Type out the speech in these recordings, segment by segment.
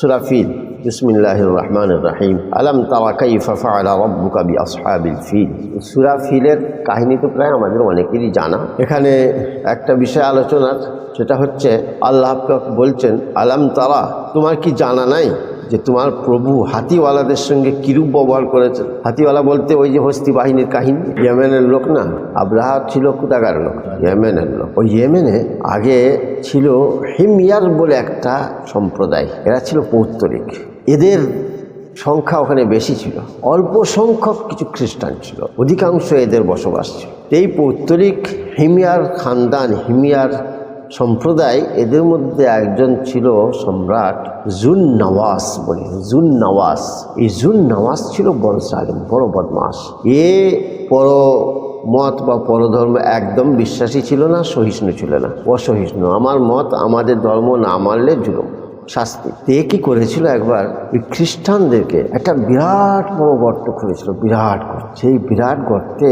সুরাফিল বিসমিল্লাহির রহমানুর রাহিম আলম তারা কাইফা ফাআলা রাব্বুকা বিআসহাবিল ফিল সুরাফিলের কাহিনী তো প্রায় আমাদের অনেকেরই জানা। এখানে একটা বিষয় আলোচনার, সেটা হচ্ছে আল্লাহ বলছেন, আলম তারা, তোমার কি জানা নাই? যে তোমার প্রভু হাতিওয়ালাদের সঙ্গে কিরূপ ব্যবহার করেছেন হাতিওয়ালা বলতে ওই যে হস্তি বাহিনীর কাহিনী। ইয়েমেনের লোক না আব্রাহা ছিল কুদাগার লোক, ইয়েমেনের লোক। ওই ইয়েমেনে আগে ছিল হিমিয়ার বলে একটা সম্প্রদায়। এরা ছিল পৌত্তরিক এদের সংখ্যা ওখানে বেশি ছিল। অল্প সংখ্যক কিছু খ্রিস্টান ছিল। অধিকাংশ এদের বসবাস ছিল। এই পৌত্তরিক হিমিয়ার খানদান হিমিয়ার সম্প্রদায় এদের মধ্যে একজন ছিল সম্রাট জুন নওয়াজ বলে। জুন নওয়াজ এই জুন নওয়াজ ছিল বড় জালিম বড় বদমাস এ পর মত বা পরধর্ম একদম বিশ্বাসী ছিল না, সহিষ্ণু ছিল না। অসহিষ্ণু। আমার মত, আমাদের ধর্ম না মানলে জুলুম, শাস্তি। তে কি করেছিল একবার? খ্রিস্টানদেরকে একটা বিরাট বড় গর্ত খুঁড়েছিল, বিরাট গর্ত। সেই বিরাট গর্তে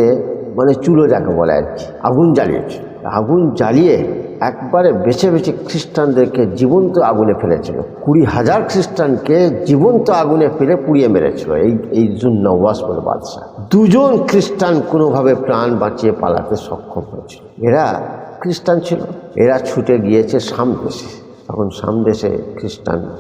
মানে চুলো যাকে বলে আর কি, আগুন জ্বালিয়েছিল। আগুন জ্বালিয়ে একবারে বেছে বেছে খ্রিস্টানদেরকে জীবন্ত আগুনে ফেলেছিল। কুড়ি হাজার খ্রিস্টানকে জীবন্ত আগুনে ফেলে পুড়িয়ে মেরেছিল এই এই জন্য নওয়াজ বলে বাদশাহ। দুজন খ্রিস্টান কোনোভাবে প্রাণ বাঁচিয়ে পালাতে সক্ষম হয়েছিল। এরা খ্রিস্টান ছিল। এরা ছুটে গিয়েছে সামদেশে তখন সামদেশে খ্রিস্টান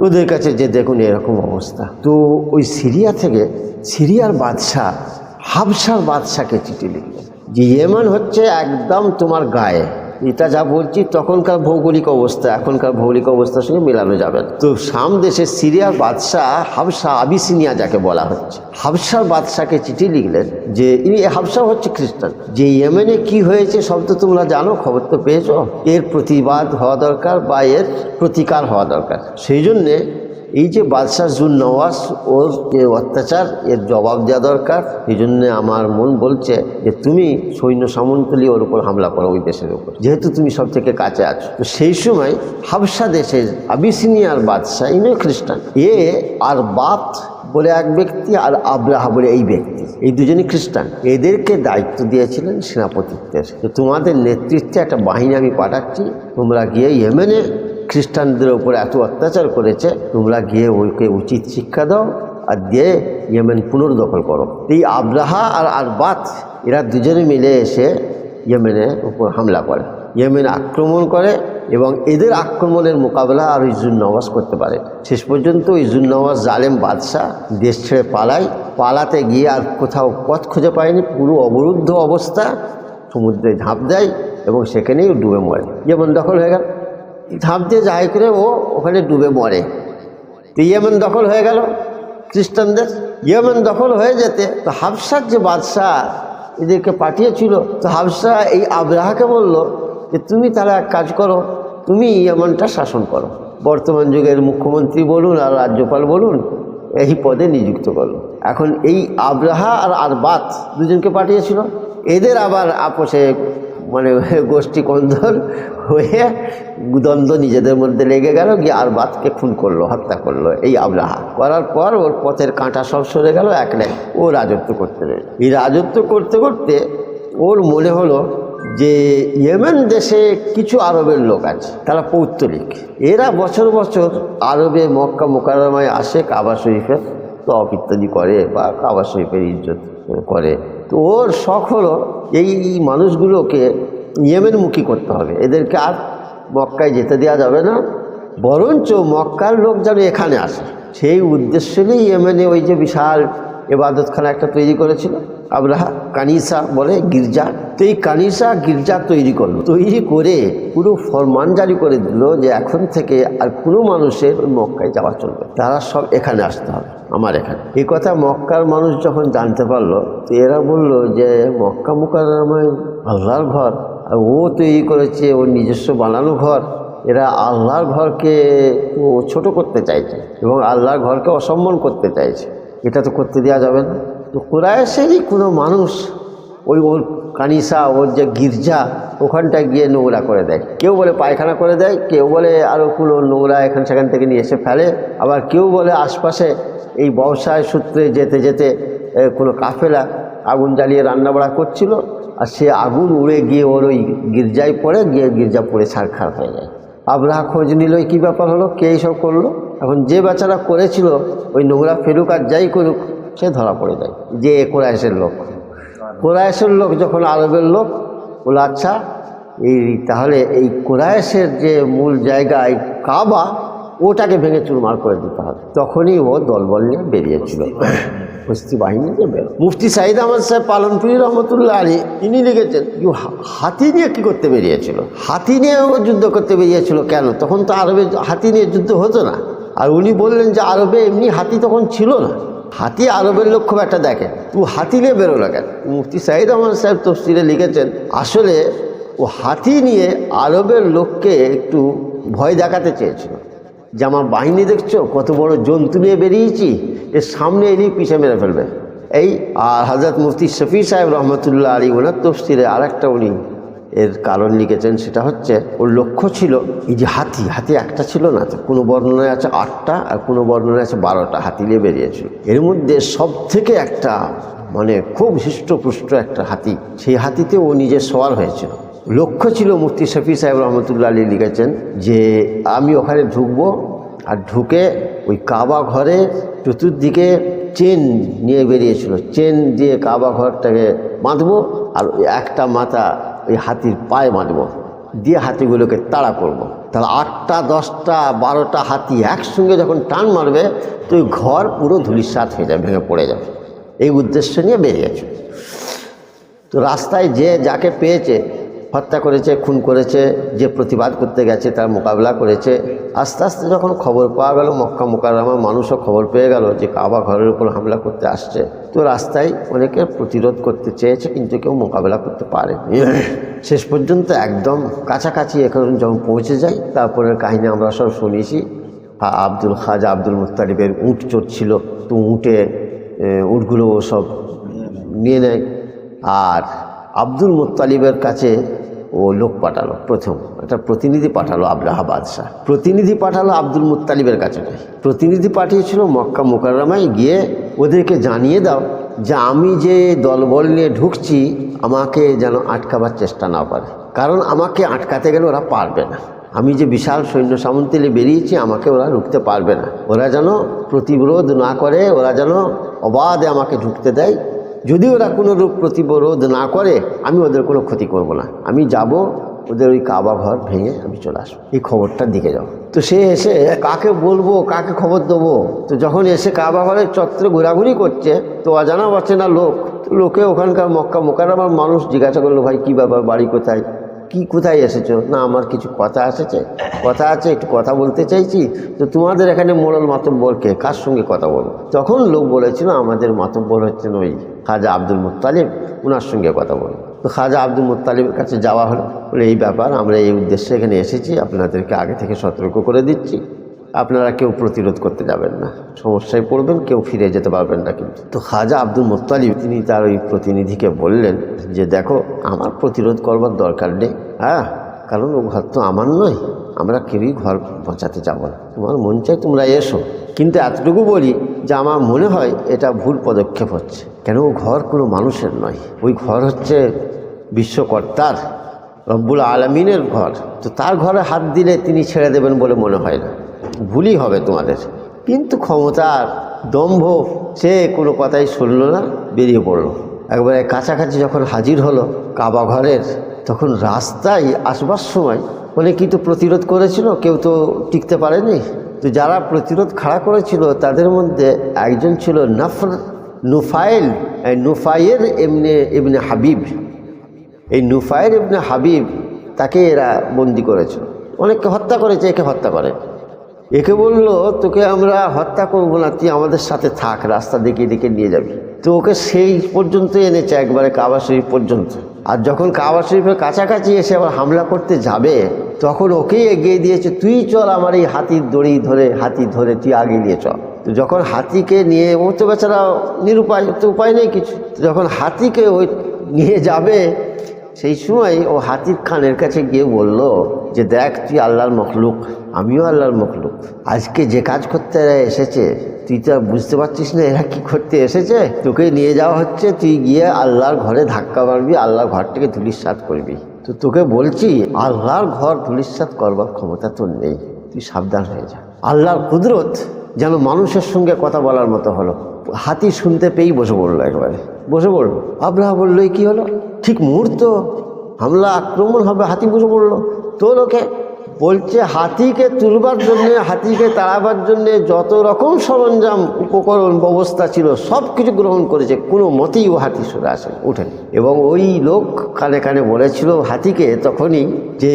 ওদের কাছে যে দেখুন এরকম অবস্থা। তো ওই সিরিয়া থেকে সিরিয়ার বাদশাহ হাবসার বাদশাকে চিঠি লিখলেন। যে ইয়েমান হচ্ছে একদম তোমার গায়ে। এটা যা বলছি, তখনকার ভৌগোলিক অবস্থা, এখনকার ভৌগোলিক অবস্থার সঙ্গে মেলানো যাবে তো সাম দেশের সিরিয়ার বাদশাহ হাবসা আবিসিনিয়া যাকে বলা হচ্ছে হাবসার বাদশাকে চিঠি লিখলেন যে, ইনি হাবসা হচ্ছে খ্রিস্টান। যে ইয়েমেনে কি হয়েছে সব তো তোমরা জানো, খবর তো পেয়েছ। এর প্রতিবাদ হওয়া দরকার বা এর প্রতিকার হওয়া দরকার। সেই জন্যে এই যে বাদশাহ জুন নওয়াজ ওর যে অত্যাচার, এর জবাব দেওয়া দরকার। এই জন্যে আমার মন বলছে যে তুমি সৈন্য সামন্তলি ওর উপর হামলা করো ওই দেশের উপর। যেহেতু তুমি সব থেকে কাছে আছো। তো সেই সময় হাবসা দেশের আবিসিনিয়ার বাদশাহ, ইনি খ্রিস্টান। এ আর বাত বলে এক ব্যক্তি আর আব্রাহা বলে এই ব্যক্তি। এই দুজনই খ্রিস্টান। এদেরকে দায়িত্ব দিয়েছিলেন সেনাপতিত্বের। তোমাদের নেতৃত্বে একটা বাহিনী আমি পাঠাচ্ছি। তোমরা গিয়ে ইয়েমেনে খ্রিস্টানদের উপর এত অত্যাচার করেছে, তোমরা গিয়ে ওইকে উচিত শিক্ষা দাও আর দিয়ে ইয়েমেন পুনর্দখল করো। এই আব্রাহা আর আর বাত এরা দুজনে মিলে এসে ইয়েমেনের উপর হামলা করে। ইয়েমেন আক্রমণ করে এবং এদের আক্রমণের মোকাবেলা আর ইজুন নওয়াজ করতে পারে। শেষ পর্যন্ত ইজুন নওয়াজ জালেম বাদশাহ দেশ ছেড়ে পালায়। পালাতে গিয়ে আর কোথাও পথ খুঁজে পায়নি, পুরো অবরুদ্ধ অবস্থা। সমুদ্রে ঝাঁপ দেয় এবং সেখানেই ডুবে মরে। যেমন দখল হয়ে গেল। ঝাঁপ দিয়ে যাই করে ও ওখানে ডুবে মরে। তো ইয়েমেন দখল হয়ে গেল খ্রিস্টানদের। ইয়েমেন দখল হয়ে যেতে তো হাফসার যে বাদশাহ এদেরকে পাঠিয়েছিল, তো হাফসা এই আব্রাহাকে বলল যে, তুমি তাহলে এক কাজ করো, তুমি ইয়েমেনটা শাসন করো। বর্তমান যুগের মুখ্যমন্ত্রী বলুন আর রাজ্যপাল বলুন, এই পদে নিযুক্ত করল এখন এই আব্রাহা আর আর বাত দুজনকে পাঠিয়েছিল। এদের আবার আপোষে মানে গোষ্ঠী কন্দল হয়ে দ্বন্দ্ব নিজেদের মধ্যে লেগে গেল, গিয়ে আর বাতকে খুন করল, হত্যা করল এই আবলাহা করার পর ওর পথের কাঁটা সব সরে গেল, এক নেয় ও রাজত্ব করতে এই রাজত্ব করতে করতে ওর মনে হলো যে ইয়েমেন দেশে কিছু আরবের লোক আছে, তারা পৌত্তলিক। এরা বছর বছর আরবে মক্কা মোকারমায় আসে, কাবা শরীফের তপ ইত্যাদি করে বা কাবা শরীফের ইজ্জত করে। তো ওর শখ হলো এই মানুষগুলোকে ইয়েমেনমুখী করতে হবে। এদেরকে আর মক্কায় যেতে দেওয়া যাবে না। বরঞ্চ মক্কার লোক যেন এখানে আসে। সেই উদ্দেশ্য নিয়েই ইয়েমেনে ওই যে বিশাল এবাদতখানা একটা তৈরি করেছিল। আব্রাহা, কানিসা বলে গির্জা। তো এই কানিসা গির্জা তৈরি করল। তৈরি করে পুরো ফরমান জারি করে দিল যে এখন থেকে আর কোনো মানুষের মক্কায় যাওয়া চলবে তারা সব এখানে আসতে হবে, আমার এখানে। এই কথা মক্কার মানুষ যখন জানতে পারল, তো এরা বলল যে মক্কা মুকারমায় আল্লাহর ঘর, আর ও তৈরি করেছে ওর নিজস্ব বানানো ঘর। এরা আল্লাহর ঘরকে ও ছোট করতে চাইছে এবং আল্লাহর ঘরকে অসম্মান করতে চাইছে। এটা তো করতে দেওয়া যাবে না। তো কোরআশেরই কোনো মানুষ ওই ওর কানিসা ওর যে গির্জা, ওখানটায় গিয়ে নোংরা করে দেয়। কেউ বলে পায়খানা করে দেয়, কেউ বলে আরও কোনো নোংরা এখান সেখান থেকে নিয়ে এসে ফেলে। আবার কেউ বলে আশপাশে এই ব্যবসায় সূত্রে যেতে যেতে কোনো কাফেলা আগুন জ্বালিয়ে রান্নাবাড়া করছিল আর সে আগুন উড়ে গিয়ে ওর ওই গির্জায় পড়ে, গিয়ে গির্জা পড়ে ছাড়খাড় হয়ে যায়। আবরাহা খোঁজ নিল কী ব্যাপার হলো? কে এইসব করল? এখন যে বাচ্চারা করেছিল, ওই নোংরা ফেরুক আর যাই করুক সে ধরা পড়ে যায়। যে এ কোরআশের লোক। কোরআশের লোক যখন আরবের লোক, বলে আচ্ছা এই তাহলে এই কোরআশের যে মূল জায়গা, এই কাবা, ওটাকে ভেঙে চুরমার করে দিতে হবে। তখনই ও দলবল নিয়ে বেরিয়েছিল। কুস্তি বাহিনী নিয়ে বেরো। মুফতি সাইদ আহমদ সাহেব পালনপুরি রহমতুল্লাহ আলী তিনি লিখেছেন হাতি নিয়ে কী করতে বেরিয়েছিল? হাতি নিয়ে ও যুদ্ধ করতে বেরিয়েছিল কেন? তখন তো আরবে হাতি নিয়ে যুদ্ধ হতো না। আর উনি বললেন যে, আরবে এমনি হাতি তখন ছিল না। হাতি আরবের লোক খুব একটা দেখে তুই হাতি নিয়ে বেরোলো কেন? মুফতি সাইদ আহমদ সাহেব তফসিরে লিখেছেন, আসলে ও হাতি নিয়ে আরবের লোককে একটু ভয় দেখাতে চেয়েছিল। যে আমার বাহিনী দেখছ, কত বড় জন্তু নিয়ে বেরিয়েছি, এর সামনে এলেই পিছে মেরে ফেলবে। এই আর হজরত মুফতি শফি সাহেব রহমতুল্লাহ আলী ওনার তফসিরে আর একটা উনি এর কারণ লিখেছেন সেটা হচ্ছে, ওর লক্ষ্য ছিল এই যে হাতি হাতি একটা ছিল না কোনো বর্ণনায় আছে আটটা আর কোনো বর্ণনায় আছে বারোটা হাতি নিয়ে বেরিয়েছিল। এর মধ্যে সব থেকে একটা মানে খুব হৃষ্টপুষ্ট একটা হাতি, সেই হাতিতে ও নিজে সওয়ার হয়েছিল। লক্ষ্য ছিল মুফতি শফি সাহেব রহমতুল্লাহ আলী লিখেছেন যে, আমি ওখানে ঢুকবো আর ঢুকে ওই কাবা ঘরে চতুর্দিকে চেন নিয়ে বেরিয়েছিল। চেন দিয়ে কাবা ঘরটাকে বাঁধবো আর একটা মাথা ওই হাতির পায়ে বাঁধব, দিয়ে হাতিগুলোকে তাড়া করব। তাহলে আটটা, দশটা, বারোটা হাতি একসঙ্গে যখন টান মারবে, তো ওই ঘর পুরো ধুলির ধুলিসাৎ হয়ে যাবে, ভেঙে পড়ে যাবে এই উদ্দেশ্য নিয়ে বেরিয়েছে তো রাস্তায় যে যাকে পেয়েছে হত্যা করেছে, খুন করেছে, যে প্রতিবাদ করতে গেছে, তার মোকাবিলা করেছে। আস্তে আস্তে যখন খবর পাওয়া গেল, মক্কা মোকাররামার মানুষও খবর পেয়ে গেল যে কাবা ঘরের উপর হামলা করতে আসছে। তো রাস্তায় অনেকে প্রতিরোধ করতে চেয়েছে, কিন্তু কেউ মোকাবিলা করতে পারে শেষ পর্যন্ত একদম কাছাকাছি এখন যখন পৌঁছে যায় তারপরের কাহিনী আমরা সব শুনেছি। আব্দুল খাজা আব্দুল মুস্তালিবের উঁট চড়ছিল তো উঁটে উঁটগুলো সব নিয়ে নেয়। আর আব্দুল মুত্তালিবের কাছে ও লোক পাঠালো, প্রথম। একটা প্রতিনিধি পাঠালো আবরাহা বাদশাহ। প্রতিনিধি পাঠালো আব্দুল মুত্তালিবের কাছে। প্রতিনিধি পাঠিয়েছিল মক্কা মোকাররামায় গিয়ে ওদেরকে জানিয়ে দাও যে আমি যে দলবল নিয়ে ঢুকছি, আমাকে যেন আটকাবার চেষ্টা না পারে কারণ আমাকে আটকাতে গেলে ওরা পারবে না। আমি যে বিশাল সৈন্য সামন্তিলে বেরিয়েছি, আমাকে ওরা রুখতে পারবে না। ওরা যেন প্রতিরোধ না করে, ওরা যেন অবাধে আমাকে ঢুকতে দেয় যদি ওরা কোনো রূপ প্রতিরোধ না করে, আমি ওদের কোনো ক্ষতি করব না। আমি যাব, ওদের ওই কাবা ঘর ভেঙে আমি চলে আসব। এই খবরটার দিকে যাও। তো সে এসে, কাকে বলব, কাকে খবর দেবো? তো যখন এসে কাবা ঘরের চত্বরে ঘোরাঘুরি করছে, তো অজানা না লোক, লোকে ওখানকার মক্কা মোকাররামার মানুষ জিজ্ঞাসা করল, ভাই, কী ব্যাপার? বাড়ি কোথায়? কি, কোথায় এসেছ? না, আমার কিছু কথা এসেছে। কথা আছে, একটু কথা বলতে চাইছি। তো তোমাদের এখানে মোড়ল মাতব্বরকে কার সঙ্গে কথা বলব? তখন লোক বলেছিল, আমাদের মাতব্বর হচ্ছেন ওই খাজা আব্দুল মুতালিম ওনার সঙ্গে কথা বলো তো খাজা আব্দুল মুতালিমের কাছে যাওয়া হলো। বলে, এই ব্যাপার, আমরা এই উদ্দেশ্যে এখানে এসেছি, আপনাদেরকে আগে থেকে সতর্ক করে দিচ্ছি। আপনারা কেউ প্রতিরোধ করতে যাবেন না। সমস্যায় পড়বেন, কেউ ফিরে যেতে পারবেন না কিন্তু। তো খাজা আব্দুল মোত্তালিব, তিনি তার ওই প্রতিনিধিকে বললেন যে, দেখো, আমার প্রতিরোধ করবার দরকার নেই। হ্যাঁ কারণ ও ঘর তো আমার নয়। আমরা কেউই ঘর বাঁচাতে যাব না। তোমার মন চাই তোমরা এসো। কিন্তু এতটুকু বলি যে, আমার মনে হয় এটা ভুল পদক্ষেপ হচ্ছে। কেন, ও ঘর কোনো মানুষের নয়। ওই ঘর হচ্ছে বিশ্বকর্তার, রব্বুল আলমিনের ঘর। তো তার ঘরে হাত দিলে তিনি ছেড়ে দেবেন বলে মনে হয় না। ভুলই হবে তোমাদের। কিন্তু ক্ষমতার দম্ভ, সে কোনো কথাই শুনল না, বেরিয়ে পড়ল। একবারে কাছাকাছি যখন হাজির হলো কাবা ঘরের তখন রাস্তায় আসবার সময় অনেকেই তো প্রতিরোধ করেছিল? কেউ তো টিকতে পারেনি? তো যারা প্রতিরোধ খাড়া করেছিল, তাদের মধ্যে একজন ছিল নফর, নুফাইল। নুফাইয়ের এমনি এমনি হাবিব। এই নুফায়ের এমনি হাবিব, তাকে এরা বন্দি করেছিল। অনেককে হত্যা করেছে, একে হত্যা করে। একে বলল, তোকে আমরা হত্যা করব না, তুই আমাদের সাথে থাক, রাস্তা দেখিয়ে দেখে নিয়ে যাবি। তো ওকে সেই পর্যন্ত এনেছে, একবারে কাবা শরীফ পর্যন্ত। আর যখন কাবা শরীফের কাছাকাছি এসে আবার হামলা করতে যাবে, তখন ওকেই এগিয়ে দিয়েছে, তুই চল আমার এই হাতির দড়ি ধরে, হাতি ধরে তুই আগে নিয়ে চল। তো যখন হাতিকে নিয়ে, ও তো বেচারা নিরুপায়, তো উপায় নেই কিছু। যখন হাতিকে ওই নিয়ে যাবে, সেই সময় ও হাতির খানের কাছে গিয়ে বলল যে, দেখ, তুই আল্লাহর মখলুক। আমিও আল্লাহর মখলুক। আজকে যে কাজ করতে এরা এসেছে, তুই তো বুঝতে পারছিস না এরা কি করতে এসেছে। তোকে নিয়ে যাওয়া হচ্ছে, তুই গিয়ে আল্লাহর ঘরে ধাক্কা মারবি, আল্লাহর ঘরটাকে সাত করবি। তো তোকে বলছি, আল্লাহর ঘর ধুলিসাত করবার ক্ষমতা তোর নেই। তুই সাবধান হয়ে যা। আল্লাহর কুদরত যেন মানুষের সঙ্গে কথা বলার মতো হলো। হাতি শুনতে পেয়েই বসে পড়ল একবারে। বসে পড়ল। আব্রাহা বলল "এই কি হলো? ঠিক মুহূর্ত? হামলা, আক্রমণ হবে, হাতি বসে পড়ল। তো লোকে বলছে, হাতিকে তুলবার জন্যে, হাতিকে তাড়াবার জন্যে যত রকম সরঞ্জাম, উপকরণ, ব্যবস্থা ছিল, সব কিছু গ্রহণ করেছে। কোনো মতেই ও হাতি সরে আসে, ওঠেনি। এবং ওই লোক কানে কানে বলেছিল, হাতিকে তখনই যে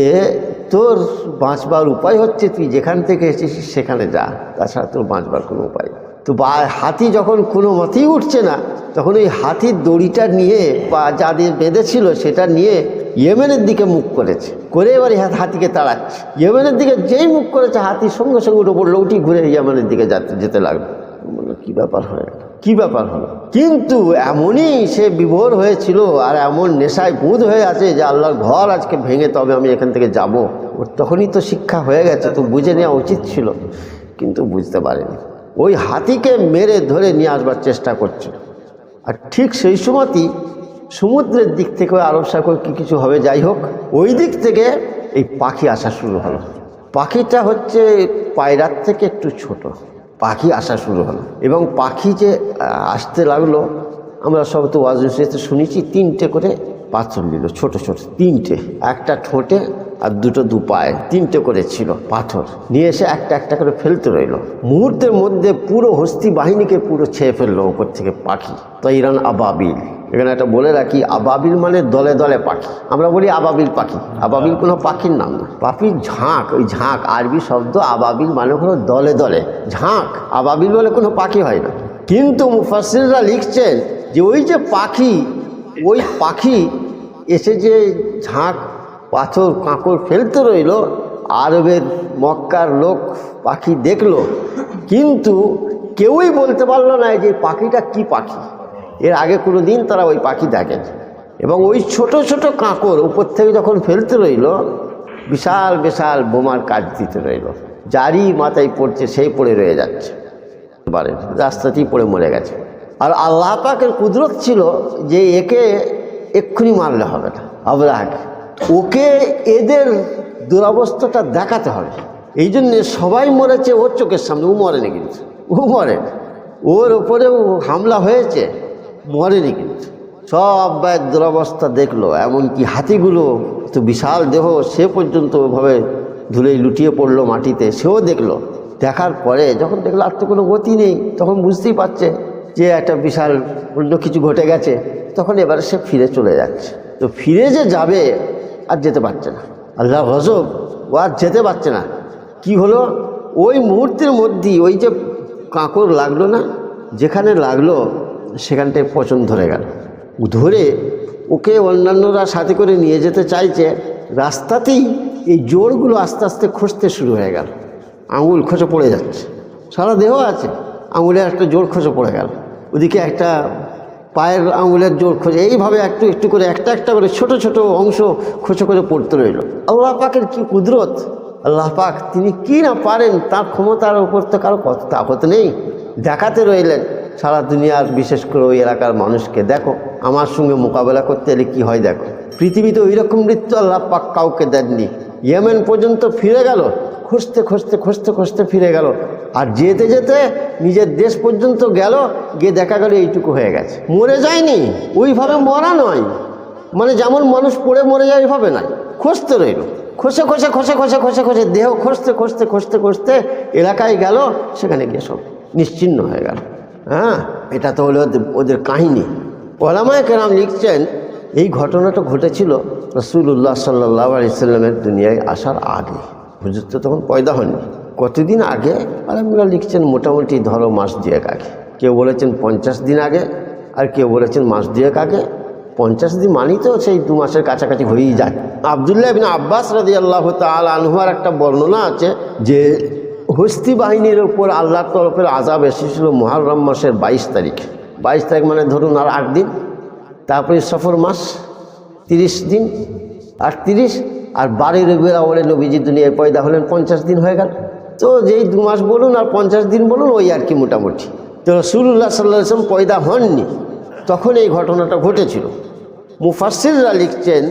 তোর বাঁচবার উপায় হচ্ছে, তুই যেখান থেকে এসেছিস সেখানে যা। তাছাড়া তোর বাঁচবার কোনো উপায় নেই। তো বা হাতি যখন কোনো মতেই উঠছে না, তখন ওই হাতির দড়িটা নিয়ে বা যাদের বেঁধেছিল সেটা নিয়ে ইয়েমেনের দিকে মুখ করেছে। করে এবার হাতিকে তাড়াচ্ছে। ইয়েমেনের দিকে যেই মুখ করেছে হাতির সঙ্গে সঙ্গে উঠে পড়ল, উঠি ঘুরে ইয়েমেনের দিকে যাতে, যেতে লাগল। বলল, কী ব্যাপার হয় কী ব্যাপার হলো? কিন্তু এমনই সে বিভোর হয়েছিল আর এমন নেশায় বুধ হয়ে আছে যে আল্লাহর ঘর আজকে ভেঙে তবে আমি এখান থেকে যাব। ওর তখনই তো শিক্ষা হয়ে গেছে, তো বুঝে নেওয়া উচিত ছিল, কিন্তু বুঝতে পারেনি। ওই হাতিকে মেরে ধরে নিয়ে আসবার চেষ্টা করছে। আর ঠিক সেই সময়তেই সমুদ্রের দিক থেকে আরব সাগর কি কিছু হবে, যাই হোক, ওই দিক থেকে এই পাখি আসা শুরু হলো। পাখিটা হচ্ছে পায়রার থেকে একটু ছোট। পাখি আসা শুরু হলো। এবং পাখি যে আসতে লাগল, আমরা সব তো ওয়াজতে শুনেছি তিনটে করে পাথর নিল ছোট ছোট, তিনটে। একটা ঠোঁটে আর দুটো দু পায়ে, তিনটে করে ছিল পাথর। নিয়ে এসে একটা একটা করে ফেলতে রইল। মুহূর্তের মধ্যে পুরো হস্তি বাহিনীকে পুরো ছেয়ে ফেলল ওপর থেকে পাখি। তৈরান আবাবিল। এখানে একটা বলে রাখি, আবাবিল মানে দলে দলে পাখি। আমরা বলি আবাবিল পাখি। আবাবিল কোনো পাখির নাম না। পাখির ঝাঁক, ওই ঝাঁক, আরবি শব্দ আবাবিল মানে হলো দলে দলে। ঝাঁক, আবাবিল বলে কোনো পাখি হয় না। কিন্তু মুফাসিররা লিখছেন যে ওই যে পাখি, ওই পাখি এসে যে ঝাঁক পাথর কাঁকড় ফেলতে রইল, আরবের মক্কার লোক পাখি দেখল। কিন্তু কেউই বলতে পারল না যে পাখিটা কি পাখি। এর আগে কোনো দিন তারা ওই পাখি দেখেন। এবং ওই ছোট ছোট কাঁকড় উপর থেকে যখন ফেলতে রইল, বিশাল বিশাল বোমার কাজ দিতে রইল। যারই মাথায় পড়ছে সেই পড়ে রয়ে যাচ্ছে। পারেন রাস্তাতেই পড়ে মরে গেছে। আর আল্লাহ পাকের কুদরত ছিল যে একে এক্ষুনি মারলে হবে না, আবরাহাকে। ওকে এদের দুরবস্থাটা দেখাতে হবে। এই জন্যে সবাই মরেছে ওর চোখের সামনে। ও মরেনি কিন্তু। ও মরে। ওর ওপরেও হামলা হয়েছে। মরেনি কিন্তু। সব ব্যয় দুরবস্থা দেখল। এমনকি হাতিগুলো, তো বিশাল দেহ, সে পর্যন্ত ওভাবে ধুলেই লুটিয়ে পড়ল মাটিতে। সেও দেখল। দেখার পরে যখন দেখল আর তো কোনো গতি নেই, তখন বুঝতেই পারছে যে একটা বিশাল অন্য কিছু ঘটে গেছে। তখন এবারে সে ফিরে চলে যাচ্ছে। তো ফিরে যে যাবে আর যেতে পারছে না। আল্লাহ গজব। ও আর যেতে পারছে না। কি হলো? ওই মুহূর্তের মধ্যেই ওই যে কাঁকড় লাগল না যেখানে লাগল সেখানটায় পচন ধরে গেল। ধরে ওকে অন্যান্যরা সাথে করে নিয়ে যেতে চাইছে। রাস্তাতেই এই জোরগুলো আস্তে আস্তে খসতে শুরু হয়ে গেল। আঙুল খসে পড়ে যাচ্ছে। সারা দেহ আছে। আঙুলে একটা জোর খসে পড়ে গেল। ওদিকে একটা পায়ের আঙুলের জোর খোঁজে। এইভাবে একটু একটু করে, একটা একটা করে ছোট ছোট অংশ খসে করে পড়তে রইল। আল্লাহ পাকের কি কুদরত? আল্লাহ পাক, তিনি কি না পারেন তার ক্ষমতার উপর তো কারও কত তাকত নেই। দেখাতে রইলেন সারা দুনিয়ার বিশেষ করে ওই এলাকার মানুষকে। দেখো, আমার সঙ্গে মোকাবেলা করতে এলে কি হয় দেখো। পৃথিবীতে ওই রকম মৃত্যু আল্লাহ পাক কাউকে দেননি। ইয়েমেন পর্যন্ত ফিরে গেল। খুঁজতে খুঁজতে খুঁজতে খুঁজতে ফিরে গেল। আর যেতে যেতে নিজের দেশ পর্যন্ত গেল, গিয়ে দেখা গেল এইটুকু হয়ে গেছে। মরে যায়নি। ওইভাবে মরা নয়। মানে যেমন মানুষ পড়ে মরে যায়, ওইভাবে নয়। খুঁজতে রইল। খসে খসে খসে খসে খসে খসে দেহ খসতে খসতে খসতে খসতে এলাকায় গেল, সেখানে গিয়ে সব নিশ্চিন্ন হয়ে গেল। হ্যাঁ এটা তো হলো ওদের- ওদের কাহিনী। ওলামায় কেরাম লিখছেন এই ঘটনাটা ঘটেছিল রসুল্লাহ সাল্লাহ আলিয়াল্লামের দুনিয়ায় আসার আগে। হুজুর তো তখন পয়দা হননি। কতদিন আগে? আলহামদুলিল্লাহ লিখছেন মোটামুটি ধরো মাস দুয়েক আগে। কেউ বলেছেন পঞ্চাশ দিন আগে, আর কেউ বলেছেন মাস দুয়েক আগে। পঞ্চাশ দিন মানি তো সেই দু মাসের কাছাকাছি হয়েই যায়। আবদুল্লাহ বিন আব্বাস রাজি আল্লাহ তাল আনহুয়ার একটা বর্ণনা আছে যে, হস্তি বাহিনীর ওপর আল্লাহর তরফের আজাব এসেছিল মহারম মাসের বাইশ তারিখ। বাইশ তারিখ মানে ধরুন আর আট দিন। তারপরে সফর মাস, তিরিশ দিন আর তিরিশ আর বারোই রবিবার আওয়ালে নবীজি দুনিয়ায় পয়দা হলেন, পঞ্চাশ দিন হয়ে গেল। তো যেই দু মাস বলুন আর পঞ্চাশ দিন বলুন, ওই আর কি মোটামুটি। তো রসুল্লাহ সাল্লাহ আসলাম পয়দা হননি। তখন এই ঘটনাটা ঘটেছিল। মুফাসিররা লিখছেন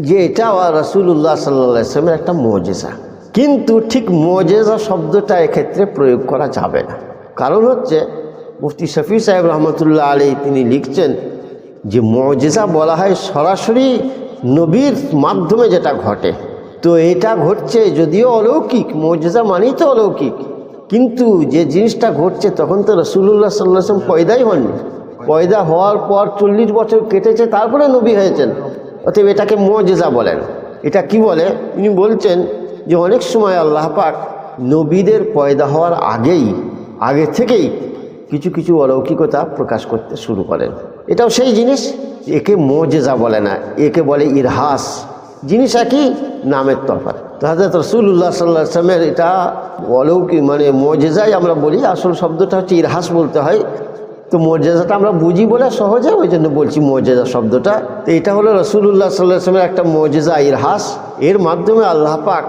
যে এটা রসুল্লাহ সাল্লামের একটা মজেজা। কিন্তু ঠিক মজেজা শব্দটা এক্ষেত্রে প্রয়োগ করা যাবে না। কারণ হচ্ছে, মুফতি শফি সাহেব রহমতুল্লাহ আলী তিনি লিখছেন যে মজেজা বলা হয় সরাসরি নবীর মাধ্যমে যেটা ঘটে। তো এটা ঘটছে যদিও অলৌকিক, মজেজা মানেই তো অলৌকিক। কিন্তু যে জিনিসটা ঘটছে তখন তো রসুল্লাহ সাল্লাম পয়দাই হননি। পয়দা হওয়ার পর চল্লিশ বছর কেটেছে, তারপরে নবী হয়েছেন। অতএব এটাকে মজেজা বলেন। এটা কি বলে? তিনি বলছেন যে অনেক সময় আল্লাহ পাক নবীদের পয়দা হওয়ার আগেই, আগে থেকেই কিছু কিছু অলৌকিকতা প্রকাশ করতে শুরু করেন। এটাও সেই জিনিস? একে মোজেজা বলে না, একে বলে ইরহাস। জিনিস একই, নামের তফাৎ তো হাজরত রসুল্লাহ সাল্লাহ আসলামের এটা অলৌকিক মানে মজেজাই আমরা বলি, আসল শব্দটা হচ্ছে ইরহাস বলতে হয়। তো মর্যাদাটা আমরা বুঝি বলে সহজে, ওই জন্য বলছি মর্যাদা শব্দটা। তো এটা হলো রসুল্লাহ সাল্লাহ আসলামের একটা মর্যাদা ইরহাস। এর মাধ্যমে আল্লাহ পাক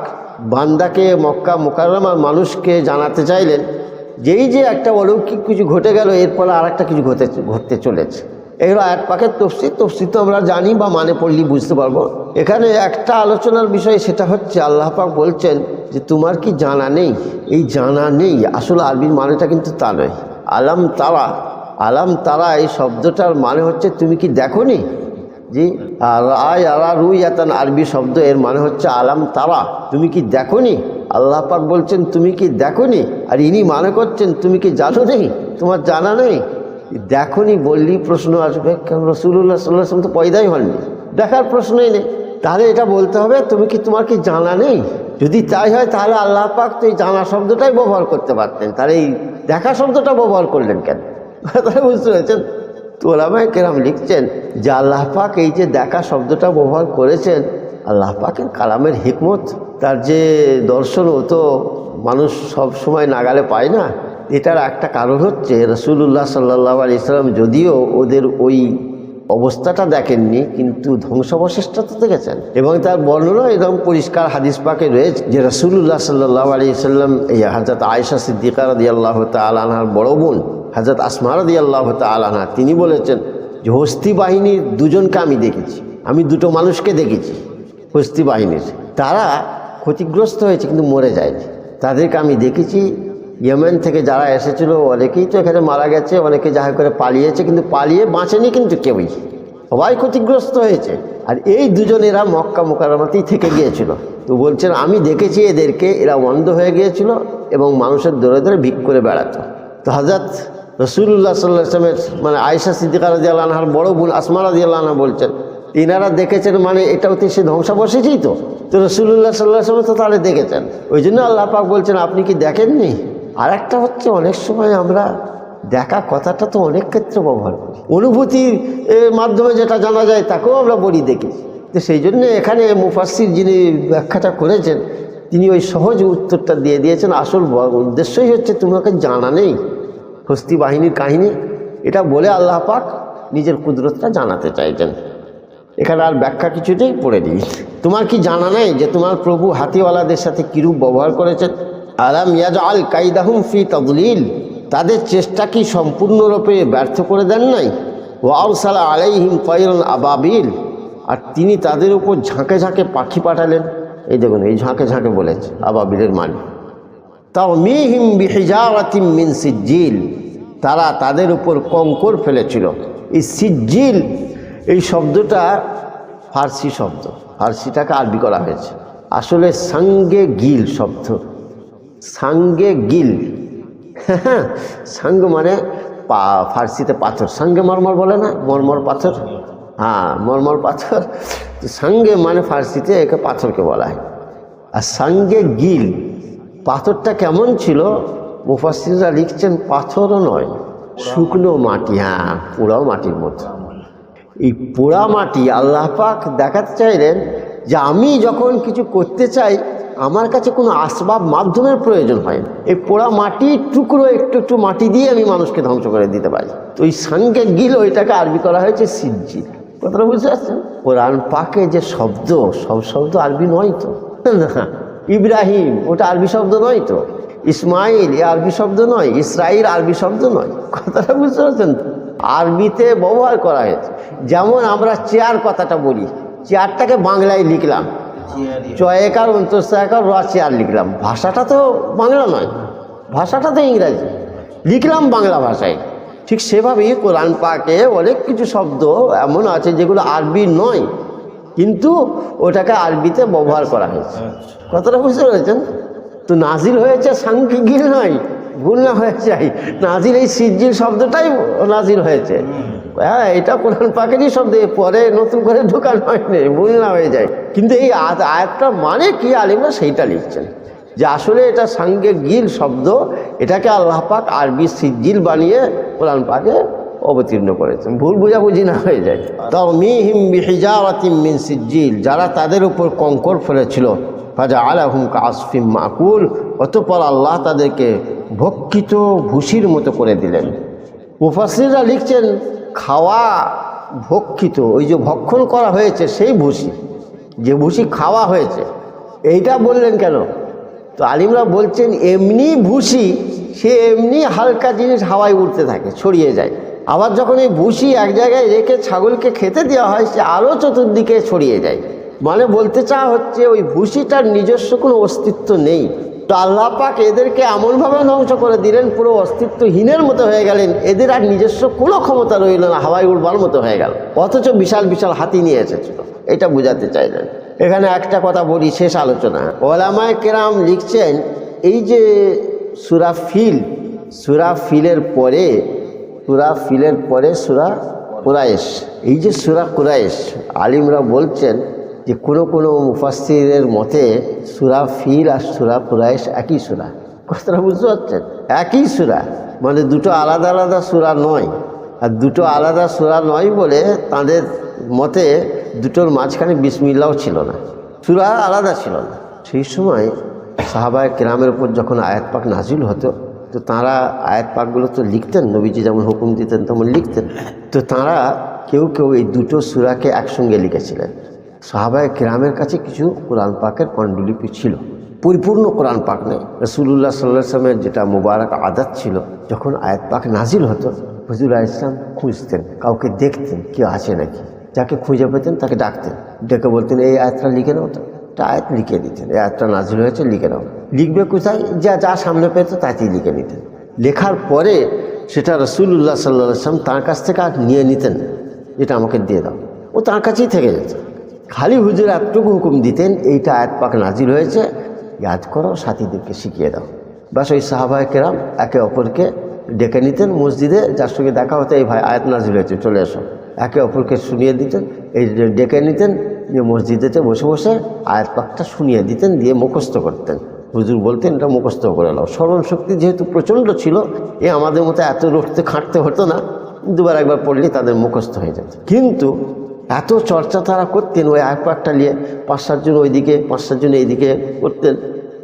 বান্দাকে মক্কা মোকাররমার মানুষকে জানাতে চাইলেন যেই যে একটা অলৌকিক কিছু ঘটে গেল এরপরে আর একটা কিছু ঘটে ঘটতে চলেছে। এগুলো এক পাকের তফসির তফসির তো আমরা জানি বা মানে পড়লি বুঝতে পারব। এখানে একটা আলোচনার বিষয়, সেটা হচ্ছে আল্লাহ পাক বলছেন যে, তোমার কি জানা নেই? এই জানা নেই, আসলে আরবির মানেটা কিন্তু তা নয়। আলাম তারা আলাম তারা এই শব্দটার মানে হচ্ছে, তুমি কি দেখোনি? জি, আর আয় আরা রুই এতান আরবি শব্দ, এর মানে হচ্ছে, আলাম তারা তুমি কি দেখো নি আল্লাহ পাক বলছেন, তুমি কি দেখোনি? আর ইনি মানে করছেন, তুমি কি জানো নেই? তোমার জানা নেই? দেখোনি, বললি প্রশ্ন আসবে। কেন? রসুল্লাহ সাল্লাহ তো পয়দাই হননি। দেখার প্রশ্নই নেই। তাহলে এটা বলতে হবে, তুমি কি, তোমার কি জানা নেই? যদি তাই হয়, তাহলে আল্লাহ পাক তো এই জানা শব্দটাই ব্যবহার করতে পারতেন। তাহলে এই দেখা শব্দটা ব্যবহার করলেন কেন? তাহলে বুঝতে পেরেছেন? তো ওলামায় কেরাম লিখছেন যে আল্লাহ পাক এই যে দেখা শব্দটা ব্যবহার করেছেন, আল্লাহ পাকের কালামের হিকমত, তার যে দর্শন ও তো মানুষ সব সময় নাগালে পায় না। এটার একটা কারণ হচ্ছে রসুল্লাহ সাল্লাহ আলি ইসলাম যদিও ওদের ওই অবস্থাটা দেখেননি, কিন্তু ধ্বংসাবশেষটা তো দেখেছেন। এবং তার বর্ণনা এরকম পরিষ্কার হাদিস পাকে রয়েছে যে রসুল্লাহ সাল্লাহ আলি সাল্লাম, এই হাজরত আয়সা সিদ্দিকার দিয়ে আল্লাহ বড় বোন হাজরত আসমার দিয়ে আল্লাহ তালাহা তিনি বলেছেন যে, হস্তি বাহিনীর দুজনকে আমি দেখেছি, আমি দুটো মানুষকে দেখেছি, হস্তি বাহিনীর। তারা ক্ষতিগ্রস্ত হয়েছে, কিন্তু মরে যায়নি। তাদেরকে আমি দেখেছি ইয়েমেন থেকে যারা এসেছিল অনেকেই তো এখানে মারা গেছে, অনেকে যাহা করে পালিয়েছে, কিন্তু পালিয়ে বাঁচেনি কিন্তু কেউই। সবাই ক্ষতিগ্রস্ত হয়েছে। আর এই দুজনেরা মক্কা মোকারমাতেই থেকে গিয়েছিল। তো বলছেন, আমি দেখেছি এদেরকে, এরা অন্ধ হয়ে গিয়েছিল এবং মানুষের দৌড়ে দৌড়ে ভিক করে বেড়াতো। তো হাজরত রসুল্লাহ সাল্লাহ মানে আয়সা সিদ্দিকা রাজি আল্লাহার বড় বোন আসমা রাজি আল্লাহা বলছেন তিনারা দেখেছেন মানে এটাও তো সে ধ্বংসাবশেষই তো। তো রসুল্লাহ সাল্লাহ আসলাম তো তাহলে দেখেছেন। ওই জন্য আল্লাহ পাক বলছেন, আপনি কি দেখেননি? আর একটা হচ্ছে অনেক সময় আমরা দেখা কথাটা তো অনেক ক্ষেত্রে ব্যবহার করি। অনুভূতির মাধ্যমে যেটা জানা যায় তাকেও আমরা বলি দেখি। তো সেই জন্য এখানে মুফাসির যিনি ব্যাখ্যাটা করেছেন, তিনি ওই সহজ উত্তরটা দিয়ে দিয়েছেন। আসল উদ্দেশ্যই হচ্ছে তোমাকে জানা নেই। হস্তি বাহিনীর কাহিনী। এটা বলে আল্লাহ পাক নিজের কুদরতটা জানাতে চাইছেন এখানে আর ব্যাখ্যা কিছুতেই পড়ে দিই তোমার কি জানা নেই যে তোমার প্রভু হাতিওয়ালাদের সাথে কীরূপ ব্যবহার করেছেন? আলাম ইয়াজ আল কাইদাহুম ফি তদলিল, তাদের চেষ্টা কি সম্পূর্ণরূপে ব্যর্থ করে দেন নাই? ওয়াউসালা আলাইহিম ফয়রন আবাবিল, আর তিনি তাদের উপর ঝাঁকে ঝাঁকে পাখি পাঠালেন। এই দেখুন, এই ঝাঁকে ঝাঁকে বলেছে আবাবিলের মানে। তাও মিহিম বিহিজাওয়াতিম মিন সিজ্জিল, তারা তাদের উপর কঙ্কর ফেলেছিল। এই সিজ্জিল, এই শব্দটা ফার্সি শব্দ। ফার্সিটাকে আরবি করা হয়েছে। আসলে সাঙ্গে গিল শব্দ। সাঙ্গে গিল। হ্যাঁ সাঙ্গ মানে পা, ফার্সিতে পাথর। সাঙ্গে মরমর বলে না? মরমর পাথর? হ্যাঁ মরমর পাথর। সাঙ্গে মানে ফার্সিতে একে পাথরকে বলা হয়। আর সাঙ্গে গিল, পাথরটা কেমন ছিল? মুফাসিররা লিখছেন পাথরও নয়, শুকনো মাটি। হ্যাঁ পোড়াও মাটির মতো এই পোড়া মাটি আল্লাহ পাক দেখাতে চাইলেন যে আমি যখন কিছু করতে চাই আমার কাছে কোনো আসবাব মাধ্যমের প্রয়োজন হয় না। এই পোড়া মাটির টুকরো একটু একটু মাটি দিয়ে আমি মানুষকে ধ্বংস করে দিতে পারি। তো ওই সাঙ্গে গিল ওইটাকে আরবি করা হয়েছে সিজ্জিল কথাটা বুঝতে পারছেন? কোরআন পাকে যে শব্দ, সব শব্দ আরবি নয় তো। ইব্রাহিম, ওটা আরবি শব্দ নয় তো। ইসমাইল, এ আরবি শব্দ নয়। ইসরাইল আরবি শব্দ নয়। কথাটা বুঝতে পারছেন? আরবিতে ব্যবহার করা হয়েছে। যেমন আমরা চেয়ার কথাটা বলি, চেয়ারটাকে বাংলায় লিখলাম। চয়েকার অন্তঃসায়কার র চেয়ার লিখলাম। ভাষাটা তো বাংলা নয় ভাষাটা তো ইংরাজি। লিখলাম বাংলা ভাষায়। ঠিক সেভাবেই কোরআন পাকে অনেক কিছু শব্দ এমন আছে যেগুলো আরবি নয় কিন্তু ওটাকে আরবিতে ব্যবহার করা হয়েছে। কতটা বুঝতে পেরেছেন? তো নাজিল হয়েছে সাংখ্যিক নয় ভুল না হয়ে যায়। নাজির এই সিজিল শব্দটাই নাজির হয়েছে। হ্যাঁ এটা কোরআন পাকেরই শব্দ পরে নতুন করে ঢোকানো হয়নি ভুল না হয়ে যায়। কিন্তু এই আয়াত- আয়াতটা মানে কি আলিমরা সেইটা লিখছেন। যে আসলে এটা সাঙ্গে গিল শব্দ, এটাকে আল্লাহ পাক আরবি সিজিল বানিয়ে কোরআন পাকে অবতীর্ণ করেছেন। ভুল বোঝাবুঝি না হয়ে যায়। তাও মিহিম বিহিজাওয়াতিম মিন সিজিল যারা তাদের উপর কঙ্কর ফেলেছিল ফাজা আলাহুম কাসফিম মাকুল, অতপর আল্লাহ তাদেরকে ভক্ষিত ভুসির মতো করে দিলেন। মুফাসিররা লিখছেন, খাওয়া ভক্ষিত, ওই যে ভক্ষণ করা হয়েছে সেই ভুসি যে ভুসি খাওয়া হয়েছে। এইটা বললেন কেন? তো আলিমরা বলছেন, এমনি ভুসি সে এমনি হালকা জিনিস হাওয়ায় উঠতে থাকে, ছড়িয়ে যায়। আবার যখন এই ভুসি এক জায়গায় রেখে ছাগলকে খেতে দেওয়া হয়, সে আরও চতুর্দিকে ছড়িয়ে যায়। মানে বলতে চাওয়া হচ্ছে, ওই ভুসিটার নিজস্ব কোনো অস্তিত্ব নেই। তো আল্লাহ পাক এদেরকে এমনভাবে ধ্বংস করে দিলেন, পুরো অস্তিত্বহীনের মতো হয়ে গেলেন। এদের আর নিজস্ব কোনো ক্ষমতা রইল না হাওয়াই উড়বার মতো হয়ে গেল। অথচ বিশাল বিশাল হাতি নিয়ে এসেছিল। এটা বোঝাতে চাইলেন। এখানে একটা কথা বলি, শেষ আলোচনা। ওলামায় কেরাম লিখছেন, এই যে সুরা ফিল, সুরা ফিলের পরে, সুরা ফিলের পরে সুরা কুরাইশ। এই যে সুরা কুরাইশ, আলিমরা বলছেন যে কোনো কোনো মুফাসিরের মতে সুরা ফিল আর সুরা কুরাইশ একই সুরা। কথাটা বুঝতে পারছেন? একই সুরা। মানে দুটো আলাদা আলাদা সুরা নয়। আর দুটো আলাদা সুরা নয় বলে তাদের মতে দুটোর মাঝখানে বিসমিল্লাও ছিল না। সুরা আলাদা ছিল না। সেই সময় সাহাবায় কেরামের উপর যখন আয়াত পাক নাজিল হতো, তো তাঁরা আয়াত পাকগুলো তো লিখতেন, নবীজি যেমন হুকুম দিতেন তেমন লিখতেন। তো তাঁরা কেউ কেউ এই দুটো সুরাকে একসঙ্গে লিখেছিলেন। সাহাবায় কেরামের কাছে কিছু কোরআন পাকের পণ্ডুলিপি ছিল। পরিপূর্ণ কোরআন পাক নেই। রসুল্লাহ সাল্লাহ সাল্লামের যেটা মুবারক আদাত ছিল, যখন আয়াত পাক নাজিল হতো ফজুল্লাহ ইসলাম খুঁজতেন, কাউকে দেখতেন, কেউ আছে নাকি? যাকে খুঁজে পেতেন, তাকে ডাকতেন। ডেকে বলতেন, এই আয়াতটা লিখে নাও তো। একটা আয়াত লিখে দিতেন। এই আয়াতটা নাজিল হয়েছে, লিখে নাও। লিখবে কোথায়? যা যা সামনে পেত, তাতেই লিখে নিতেন। লেখার পরে সেটা রসুল্লাহ সাল্লাহ আসলাম তার কাছ থেকে আর নিয়ে নিতেন যেটা আমাকে দিয়ে দাও। ও তার কাছেই থেকে যেত। খালি হুজুর এতটুকু হুকুম দিতেন, এইটা আয়াত পাক নাজির হয়েছে, ইয়াদ করো, সাথীদেরকে শিখিয়ে দাও। বাস ওই সাহাবায় কেরাম একে অপরকে ডেকে নিতেন, মসজিদে, যার সঙ্গে দেখা হতো এই ভাই আয়াত নাজির হয়েছে, চলে এসো। একে অপরকে শুনিয়ে দিতেন, এই ডেকে নিতেন যে মসজিদেতে বসে বসে আয়াত পাকটা শুনিয়ে দিতেন, দিয়ে মুখস্থ করতেন। হুজুর বলতেন, এটা মুখস্থ করে নাও। স্মরণ শক্তি যেহেতু প্রচণ্ড ছিল, এ আমাদের মতো এত রটতে খাঁটতে হতো না, দুবার একবার পড়লে তাদের মুখস্থ হয়ে যেত। কিন্তু এত চর্চা তারা করতেন, ওই পাকটা নিয়ে পাঁচ সাতজন ওইদিকে, পাঁচ সাতজন এইদিকে করতেন।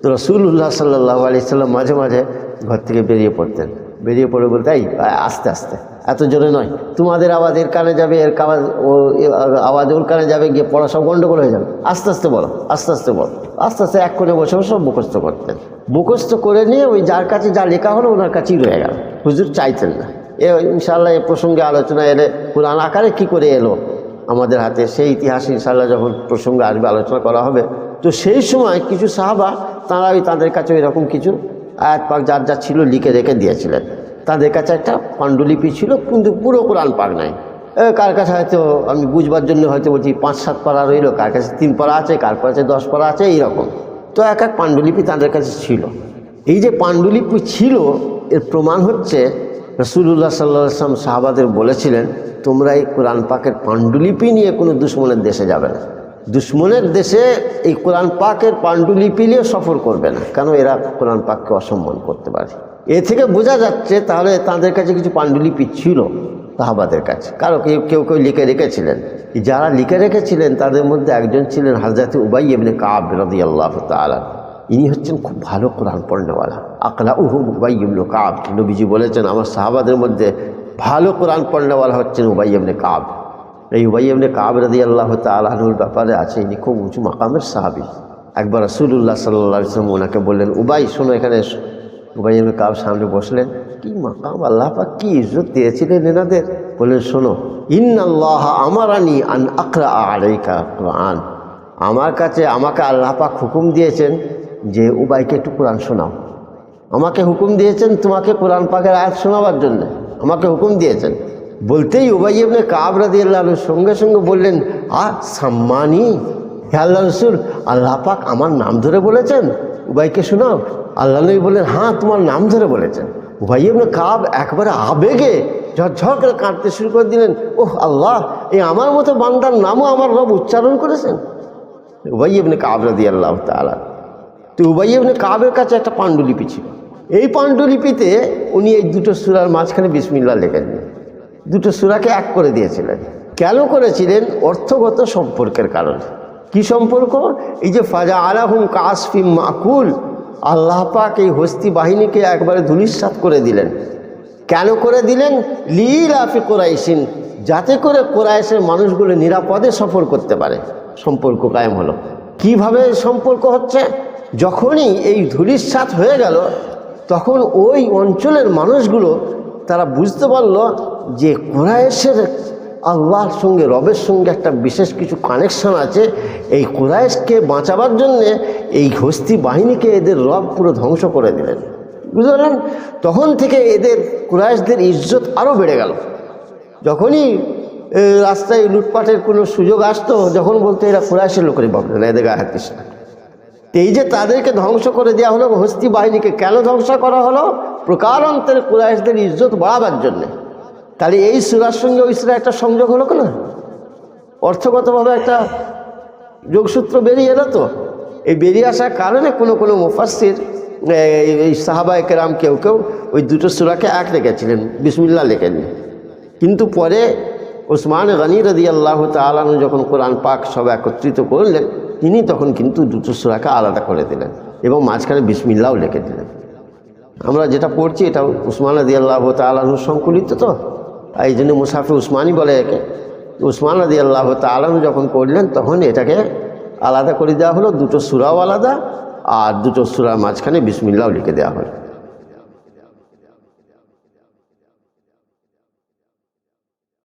তো রসুল্লাহ সাল্লাহ আলি সাল্লাম মাঝে মাঝে ঘর থেকে বেরিয়ে পড়তেন। বেরিয়ে পড়ে বলতে, এই, আস্তে আস্তে, এত জোরে নয়। তোমাদের আওয়াজ এর কানে যাবে, এর আওয়াজ ও আওয়াজ ওর কানে যাবে, গিয়ে পড়া সব গণ্ডগোল হয়ে যাবে। আস্তে আস্তে বলো, আস্তে আস্তে বলো। আস্তে আস্তে এক কোণে বসে বসে মুখস্থ করতেন। মুখস্থ করে নিয়ে ওই যার কাছে যা লেখা হলো, ওনার কাছেই রয়ে গেল। হুজুর চাইতেন না। এ ইনশাল্লাহ এ প্রসঙ্গে আলোচনা এলে, কোরআন আকারে কি করে এলো? আমাদের হাতে সেই ইতিহাস ইনশাল্লাহ যখন প্রসঙ্গে আসবে, আলোচনা করা হবে। তো সেই সময় কিছু সাহাবা তারা ওই তাদের কাছে এরকম কিছু আয়াত পাক যার যা ছিল লিখে রেখে দিয়েছিলেন। তাদের কাছে একটা পাণ্ডুলিপি ছিল, কিন্তু পুরো কোরআন পাক নাই। কার কাছে হয়তো আমি বুঝবার জন্য হয়তো বলছি পাঁচ, সাত পাড়া রইল, কার কাছে তিন পাড়া আছে, কার কাছে দশ পাড়া আছে, এইরকম। তো এক এক পাণ্ডুলিপি তাদের কাছে ছিল। এই যে পাণ্ডুলিপি ছিল, এর প্রমাণ হচ্ছে রসুল্লাহ সাল্লাহ আসলাম সাহাবাদের বলেছিলেন, তোমরা এই কোরআন পাকের পাণ্ডুলিপি নিয়ে কোনো দুশ্মনের দেশে যাবে না। দুশ্মনের দেশে এই কোরআন পাকের পাণ্ডুলিপি নিয়ে সফর করবে না, কেন এরা কোরআন পাককে অসম্মান করতে পারে? এ থেকে বোঝা যাচ্ছে তাহলে তাদের কাছে কিছু পাণ্ডুলিপি ছিল সাহাবাদের কাছে। কারও কেউ কেউ কেউ লিখে রেখেছিলেন। যারা লিখে রেখেছিলেন, তাদের মধ্যে একজন ছিলেন হাজরাতে উবাই এমনি কাব রদি আল্লাহ তালা ইনি হচ্ছেন খুব ভালো কোরআন পড়নেওয়ালা। আকলা উহু উবাই ইবনু কাব। নবীজি বলেছেন, আমার সাহাবাদের মধ্যে ভালো কোরআন পড়নেওয়ালা হচ্ছেন উবাই এমনি কাব। এই উবাই এমনি কাব রদি আল্লাহ তালাহুর ব্যাপারে আছে, ইনি খুব উঁচু মাকামের সাহাবি। একবার রসুল্লাহ সাল্লাহ ইসলাম ওনাকে বললেন, উবাই, শোনো এখানে উবাই ইবনে কাব সামনে বসলেন, কি মাকাম, আল্লাহ পাক কি ইজ্জত দিয়েছিলেন এনাদের? বললেন, শোনো ইন ইন্নাল্লাহ আমারানি আন আকরা আলাইকা কোরআন। আমার কাছে, আমাকে আল্লাহ পাক হুকুম দিয়েছেন যে উবাইকে একটু কোরআন শোনাও। আমাকে হুকুম দিয়েছেন তোমাকে কোরআন পাকের আয়াত শোনাবার জন্য। আমাকে হুকুম দিয়েছেন। বলতেই উবাই ইবনে কাব রাদিয়াল্লাহু আনহু সঙ্গে সঙ্গে বললেন, আ সাম্মানি, হে আল্লাহ রসুল, আল্লাহ পাক আমার নাম ধরে বলেছেন? উবাইকে শোনাও। আল্লাহ নবী বললেন হ্যাঁ তোমার নাম ধরে বলেছেন। উবাই ইবনে কাব একবারে আবেগে ঝরঝর করে কাঁদতে শুরু করে দিলেন, ওহ আল্লাহ, এই আমার মতো বান্দার নামও আমার রব উচ্চারণ করেছেন? উবাই ইবনে কাব রাদিয়াল্লাহু তাআলা তো উবাই ইবনে কাবের কাছে একটা পাণ্ডুলিপি ছিল। এই পাণ্ডুলিপিতে উনি এই দুটো সুরার মাঝখানে বিসমিল্লা লিখেছেন দুটো সুরাকে এক করে দিয়েছিলেন। কেন করেছিলেন? অর্থগত সম্পর্কের কারণে। কি সম্পর্ক? এই যে ফাজা আলাহুম কাসফিম মাকুল, আল্লাহ পাক এই হস্তি বাহিনীকে একবারে ধুলিস্বাত করে দিলেন। কেন করে দিলেন? লীল আফি কোরাইশিন, যাতে করে কোরাইশের মানুষগুলো নিরাপদে সফর করতে পারে। সম্পর্ক কায়েম হলো। কীভাবে সম্পর্ক হচ্ছে? যখনই এই ধুলিস্বাত হয়ে গেল, তখন ওই অঞ্চলের মানুষগুলো তারা বুঝতে পারল যে কোরাইশের আল্লাহর সঙ্গে, রবের সঙ্গে একটা বিশেষ কিছু কানেকশন আছে। এই কোরাইশকে বাঁচাবার জন্যে এই হস্তি বাহিনীকে এদের রব পুরো ধ্বংস করে দিলেন। বুঝতে পারলেন? তখন থেকে এদের কুরাইশদের ইজ্জত আরও বেড়ে গেল। যখনই রাস্তায় লুটপাটের কোনো সুযোগ আসতো, যখন বলতো এরা কুরাইশের লোকেরই ভাবলেন এদের গায়ে হাতিস না। এই যে তাদেরকে ধ্বংস করে দেওয়া হলো, হস্তি বাহিনীকে কেন ধ্বংস করা হলো? প্রকারান্তরে কুরাইশদের ইজ্জত বাড়াবার জন্যে। তাহলে এই সুরার সঙ্গে ওই সুরা একটা সংযোগ হলো না অর্থগতভাবে একটা যোগসূত্র বেরিয়ে এলো তো। এই বেরিয়ে আসার কারণে কোনো কোনো মুফাসির এই সাহাবায় কেরাম কেউ কেউ ওই দুটো সুরাকে এক রেখেছিলেন বিসমিল্লা লেখেননি। কিন্তু পরে ওসমান গনি রদি আল্লাহ তালানু যখন কোরআন পাক সব একত্রিত করলেন তিনি তখন কিন্তু দুটো সুরাকে আলাদা করে দিলেন এবং মাঝখানে বিসমিল্লাও লিখে দিলেন। আমরা যেটা পড়ছি এটা উসমান আদি আল্লাহ তালু সংকুলিত তো? এই জন্য মুসাফি উসমানই বলে একে। উসমান আদি আল্লাহ তালানু যখন পড়লেন, তখন এটাকে আলাদা করে দেওয়া হলো, দুটো সুরাও আলাদা আর দুটো সুরার মাঝখানে বিসমিল্লাও লিখে দেওয়া হলো।